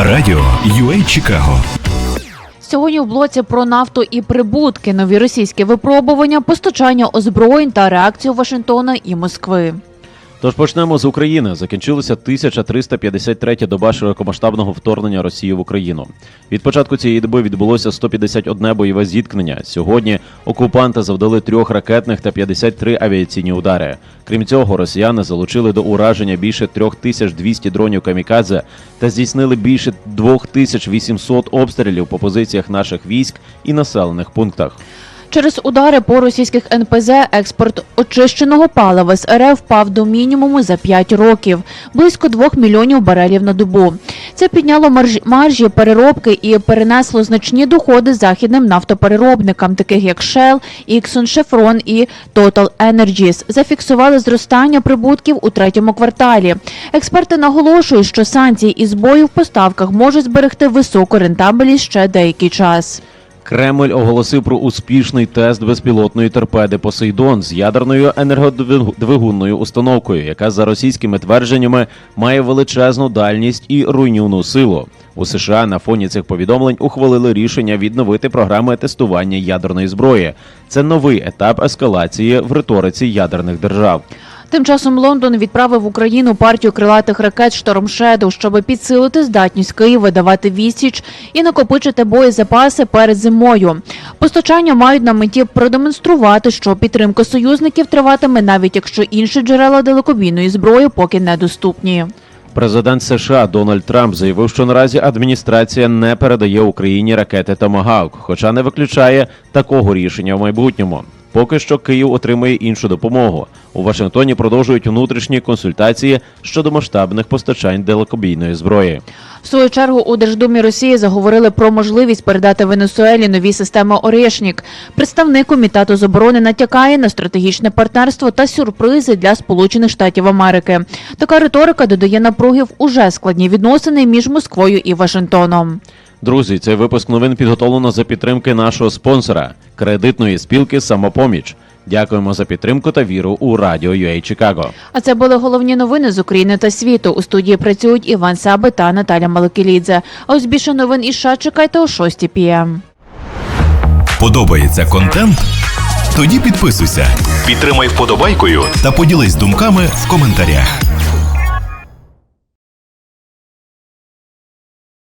Радіо UA Чикаго Сьогодні в блоці про нафту і прибутки, нові російські випробування, постачання озброєнь та реакцію Вашингтона і Москви. Тож почнемо з України. Закінчилася 1353 доба широкомасштабного вторгнення Росії в Україну. Від початку цієї доби відбулося 151 бойове зіткнення. Сьогодні окупанти завдали трьох ракетних та 53 авіаційні удари. Крім цього, росіяни залучили до ураження більше 3200 дронів камікадзе та здійснили більше 2800 обстрілів по позиціях наших військ і населених пунктах. Через удари по російських НПЗ експорт очищеного палива з РФ впав до мінімуму за 5 років – близько 2 мільйонів барелів на добу. Це підняло маржі, переробки і перенесло значні доходи західним нафтопереробникам, таких як Shell, Exxon, Chevron і Total Energies. Зафіксували зростання прибутків у третьому кварталі. Експерти наголошують, що санкції і збої в поставках можуть зберегти високу рентабельність ще деякий час. Кремль оголосив про успішний тест безпілотної торпеди Посейдон з ядерною енергодвигунною установкою, яка за російськими твердженнями має величезну дальність і руйнівну силу. У США на фоні цих повідомлень ухвалили рішення відновити програми тестування ядерної зброї. Це новий етап ескалації в риториці ядерних держав. Тим часом Лондон відправив Україну партію крилатих ракет «Шторм Шедоу», щоб підсилити здатність Києва давати відсіч і накопичити боєзапаси перед зимою. Постачання мають на меті продемонструвати, що підтримка союзників триватиме, навіть якщо інші джерела далекобійної зброї поки недоступні. Президент США Дональд Трамп заявив, що наразі адміністрація не передає Україні ракети Томагавк, хоча не виключає такого рішення в майбутньому. Поки що Київ отримує іншу допомогу. У Вашингтоні продовжують внутрішні консультації щодо масштабних постачань далекобійної зброї. В свою чергу у Держдумі Росії заговорили про можливість передати Венесуелі нові системи Орешнік. Представник комітету з оборони натякає на стратегічне партнерство та сюрпризи для Сполучених Штатів Америки. Така риторика додає напруги в уже складні відносини між Москвою і Вашингтоном. Друзі, цей випуск новин підготовлено за підтримки нашого спонсора кредитної спілки Самопоміч. Дякуємо за підтримку та віру у радіо UA Чикаго. А це були головні новини з України та світу. У студії працюють Іван Саби та Наталя Маликелідзе. А ось більше новин із США чекайте о 6 пм. Подобається контент? Тоді підписуйся, підтримай вподобайкою та поділись думками в коментарях.